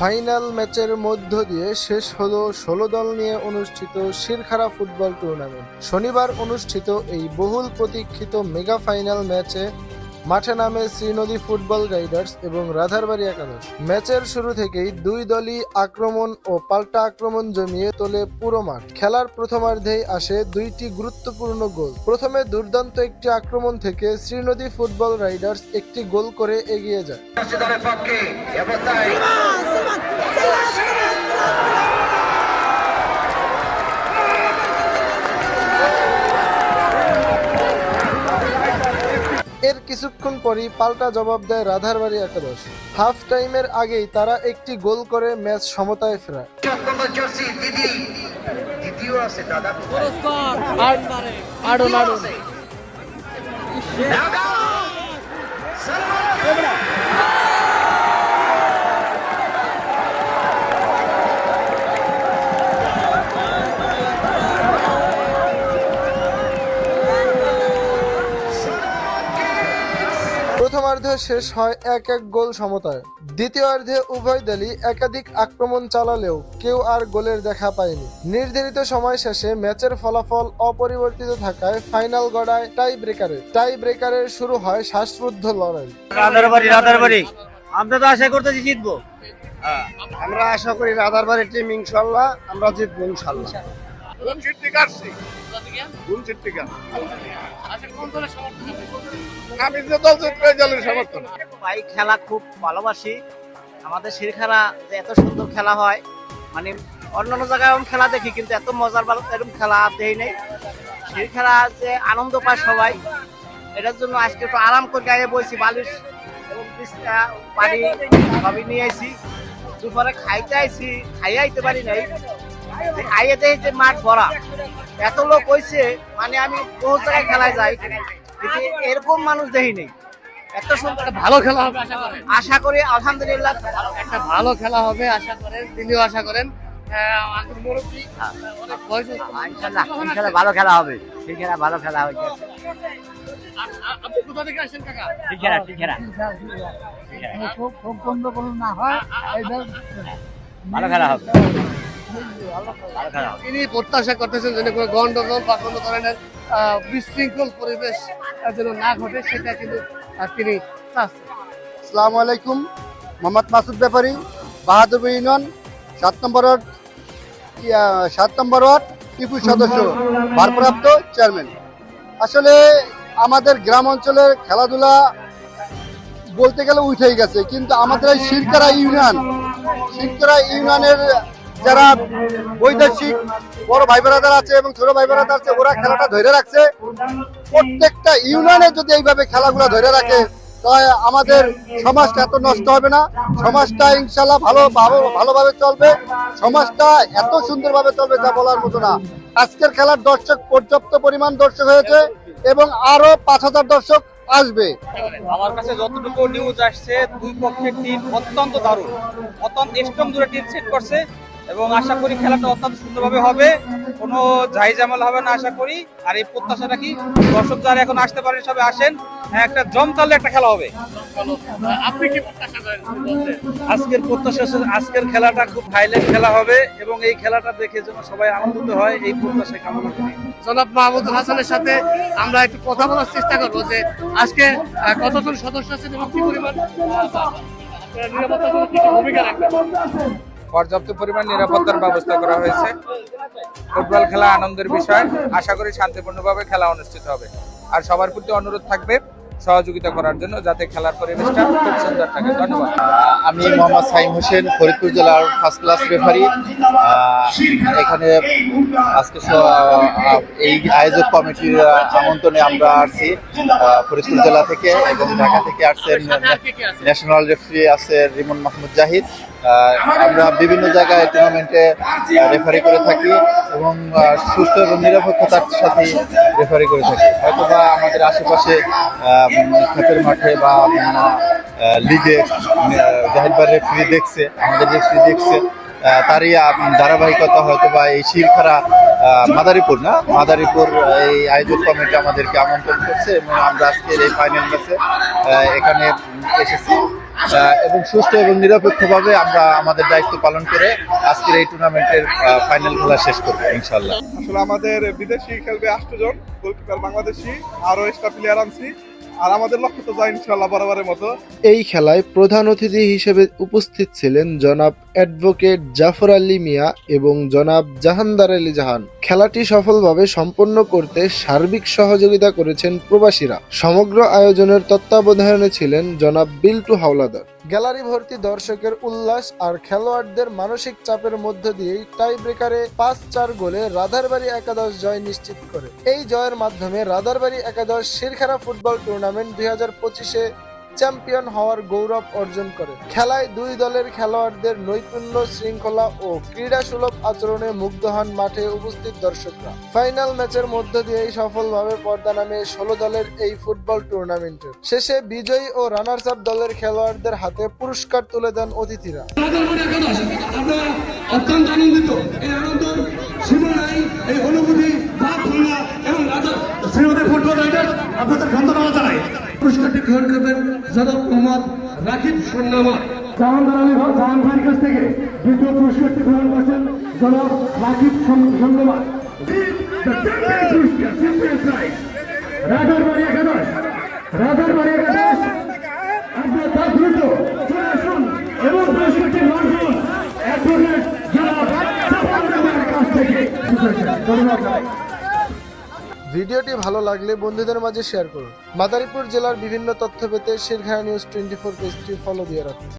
Final ম্যাচের মধ্য দিয়ে শেষ হলো ষোলো দল নিয়ে অনুষ্ঠিত শিরখারা ফুটবল টুর্নামেন্ট। শনিবার অনুষ্ঠিত এই বহুল প্রতীক্ষিত মেগা ফাইনাল ম্যাচে মাঠে নামে শ্রীনদী ফুটবল রাইডার্স এবং রাধারবাড়ি একাদশ ম্যাচের শুরু থেকেই দুই দলই আক্রমণ ও পাল্টা আক্রমণ জমিয়ে তোলে পুরো মাঠ খেলার প্রথমার্ধেই আসে দুইটি গুরুত্বপূর্ণ গোল প্রথমে দুর্দান্ত একটি আক্রমণ থেকে শ্রীনদী ফুটবল রাইডার্স একটি গোল করে এগিয়ে যায় এর কিছুক্ষণ পরই পাল্টা জবাব দেয় রাধার বাড়ি একাদশ। হাফ টাইমের আগেই তারা একটি গোল করে ম্যাচ সমতায় ফেরায়। চক্কর জার্সি দিদি। প্রথমার্ধে শেষ হয় এক এক গোল সমতায়। দ্বিতীয়ার্ধে উভয় দলই একাধিক আক্রমণ চালালেও কেউ আর গোলের দেখা পায়নি। নির্ধারিত সময় শেষে ম্যাচের ফলাফল অপরিবর্তিত থাকায় ফাইনাল গড়ায় টাই ব্রেকারে টাই ব্রেকারের শুরু হয় শ্বাসরুদ্ধ লড়াই। রাধারবাড়ি রাধারবাড়ি আমরা তো আশা করতেছি জিতবো। আমরা আশা করি রাধারবাড়ির টিম ইনশাল্লাহ আমরা জিতবো ইনশাল্লাহ। আমি যে দল জিতবে দলের সমর্থন ভাই খেলা খুব ভালোবাসি। আমাদের শিরখানা যে এত সুন্দর খেলা হয় মানে অন্যান্য জায়গায় এরকম খেলা দেখি কিন্তু এত মজার ভালো এরকম খেলা আর দেই নেই। শিরখানা যে আনন্দ পায় সবাই এটার জন্য আজকে একটু আরাম করে গায়ে বইছি বালিশ এবং বিছনা, পানি সবই নিয়ে আইছি। দুপুরে খাইতে আইছি খাইয়ে আইতে পারি নাই। যে খাইয়ে যে মাঠ ভরা এত লোক হয়েছে মানে আমি বহু জায়গায় খেলায় যাই কিন্তু এরকম মানুষ দেখি নেই এত সুন্দর ভালো খেলা হবে আশা করেন আশা করি আলহামদুলিল্লাহ একটা ভালো খেলা হবে আশা করেন দিল্লিও আশা করেন ভালো খেলা হবে ঠিক খেলা ভালো খেলা হয়েছে ভালো খেলা হবে তিনি প্রত্যাশা করতেছেন যেন কোনো গন্ডগোল বা কোনো ধরনের বিশৃঙ্খল পরিবেশ যেন না ঘটে, সেটা কিন্তু তিনি আসসালামু আলাইকুম, মোহাম্মদ মাসুদ ব্যাপারী, বাহাদুর ইউনিয়ন সাত নম্বর সাত নম্বর ওয়ার্ড, টিপু সদস্য, ভারপ্রাপ্ত চেয়ারম্যান। আসলে আমাদের গ্রাম অঞ্চলের খেলাধুলা বলতে গেলে উঠেই গেছে, কিন্তু আমাদের এই শিরকারা ইউনিয়ন শিরকারা ইউনিয়নের যারা বৈদেশিক বড় ভাই বোনেরা আছে এবং ছোট ভাই বোনেরা আছে, ওরা খেলাটা ধরে রাখছে। প্রত্যেকটা ইউনিয়নে যদি এইভাবে খেলাগুলো ধরে রাখে, তাহলে আমাদের সমাজটা এত নষ্ট হবে না। সমাজটা ইনশাল্লাহ ভালো- ভালোভাবে চলবে। সমাজটা এত সুন্দরভাবে চলবে যা বলার মতো না। আজকের খেলার দর্শক পর্যাপ্ত পরিমাণ দর্শক হয়েছে এবং আরও পাঁচ হাজার দর্শক আসবে। আমার কাছে যতটুকু নিউজ আসছে, দুই পক্ষের টিম অত্যন্ত দারুণ। অত্যন্ত স্ট্রং দূরে টিম সেট করছে। এবং আশা করি খেলাটা অত্যন্ত সুন্দরভাবে হবে। কোনো ঝাই ঝামেলা হবে না আশা করি। আর এই প্রত্যাশা রাখি দর্শক যারা এখন আসতে পারেন সবাই আসেন। হ্যাঁ, একটা জমকালে একটা খেলা হবে। আপনি কি প্রত্যাশা করেন? আজকের প্রত্যাশা হচ্ছে আজকের খেলাটা খুব হাইলাইট খেলা হবে এবং এই খেলাটা দেখে যেন সবাই আনন্দিত হয় এই প্রত্যাশায় কামনা করি। জনাব মাহমুদুল হাসানের সাথে আমরা একটু কথা বলার চেষ্টা করব যে আজকে কতজন সদস্য আছেন এবং কি পরিমাণ ভূমিকা রাখবেন? পর্যাপ্ত পরিমাণ নিরাপত্তার ব্যবস্থা করা হয়েছে। ফুটবল খেলা আনন্দের বিষয়। আশা করি শান্তিপূর্ণভাবে খেলা অনুষ্ঠিত হবে। আর সবার প্রতি অনুরোধ থাকবে সহযোগিতা করার জন্য যাতে খেলার পরিবেশটা খুব সুন্দর থাকে ধন্যবাদ। আমি মোহাম্মদ সাইম হোসেন, ফরিদপুর জেলার ফার্স্ট ক্লাস রেফারি এখানে আজকে এই আয়োজক কমিটির আমন্ত্রণে আমরা আসছি। ফরিদপুর জেলা থেকে, এবং ঢাকা থেকে আসছেন ন্যাশনাল রেফারি আছে রিমন মাহমুদ জাহিদ। আমরা বিভিন্ন জায়গায় টুর্নামেন্টে রেফারি করে থাকি এবং সুস্থ এবং নিরপেক্ষতার সাথে রেফারি করে থাকি। হয়তোবা আমাদের আশেপাশে খেতের মাঠে বা লিগে জাহিদ রেফারি দেখছে, আমাদের রেফারি দেখছে তারই ধারাবাহিকতা হয়তো বা এই শিরখারা মাদারীপুর না? মাদারীপুর এই আয়োজক কমিটি আমাদেরকে আমন্ত্রণ করছে এবং আমরা আজকের এই ফাইনাল ম্যাচে এখানে এসেছি। এবং সুস্থ এবং নিরপেক্ষভাবে আমরা আমাদের দায়িত্ব পালন করে আজকের এই টুর্নামেন্টের ফাইনাল খেলা শেষ করব ইনশাল্লাহ আসলে আমাদের বিদেশি খেলবে আটজন গোলকিপার বাংলাদেশি, আরও এক্সট্রা প্লেয়ার আনছি। আর আমাদের লক্ষ্য তো যায় ইনশাল্লাহ বরাবরের মতো। এই খেলায় প্রধান অতিথি হিসেবে উপস্থিত ছিলেন জনাব অ্যাডভোকেট জাফর আলী মিয়া এবং জনাব জাহানদার আলী জাহান। খেলাটি সফলভাবে সম্পন্ন করতে সার্বিক সহযোগিতা করেছেন প্রবাসীরা। সমগ্র আয়োজনের তত্ত্বাবধানে ছিলেন জনাব বিল্টু হাওলাদার। গ্যালারি ভর্তি দর্শকের উল্লাস আর খেলোয়াড়দের মানসিক চাপের মধ্য দিয়েই টাই ব্রেকারে পাঁচ চার গোলে রাধারবাড়ি একাদশ জয় নিশ্চিত করে। এই জয়ের মাধ্যমে রাধারবাড়ি একাদশ শিরখানা ফুটবল টুর্নামেন্ট দুই হাজার পঁচিশে চ্যাম্পিয়ন হওয়ার গৌরব অর্জন করে। খেলায় দুই দলের খেলোয়াড়দের নৈপুণ্য শৃঙ্খলা ও ক্রীড়া সুলভ আচরণে মুগ্ধ হন মাঠে উপস্থিত দর্শকরা। ফাইনাল ম্যাচের মধ্য দিয়েই সফলভাবে পর্দা নামে ষোলো দলের এই ফুটবল টুর্নামেন্টের শেষে বিজয়ী ও রানার্স আপ দলের খেলোয়াড়দের হাতে পুরস্কার তুলে দেন অতিথিরা। আপনাদের ধন্যবাদ পুরস্কারটি গ্রহণ করবেন জনাব মোহাম্মদ রাকিব সন্নামা। জাহানদার আলী কাছ থেকে দ্বিতীয় পুরস্কারটি গ্রহণ করছেন জনাব রাকিব সন্নামা। রাধারবাড়ি একাদশ রাধারবাড়ি একাদশ। এবং ধন্যবাদ। ভিডিওটি ভালো লাগলে বন্ধুদের মাঝে শেয়ার করুন। মাদারীপুর জেলার বিভিন্ন তথ্য পেতে শেরখানা নিউজ টোয়েন্টি ফোর পেজটি ফলো দিয়ে রাখুন।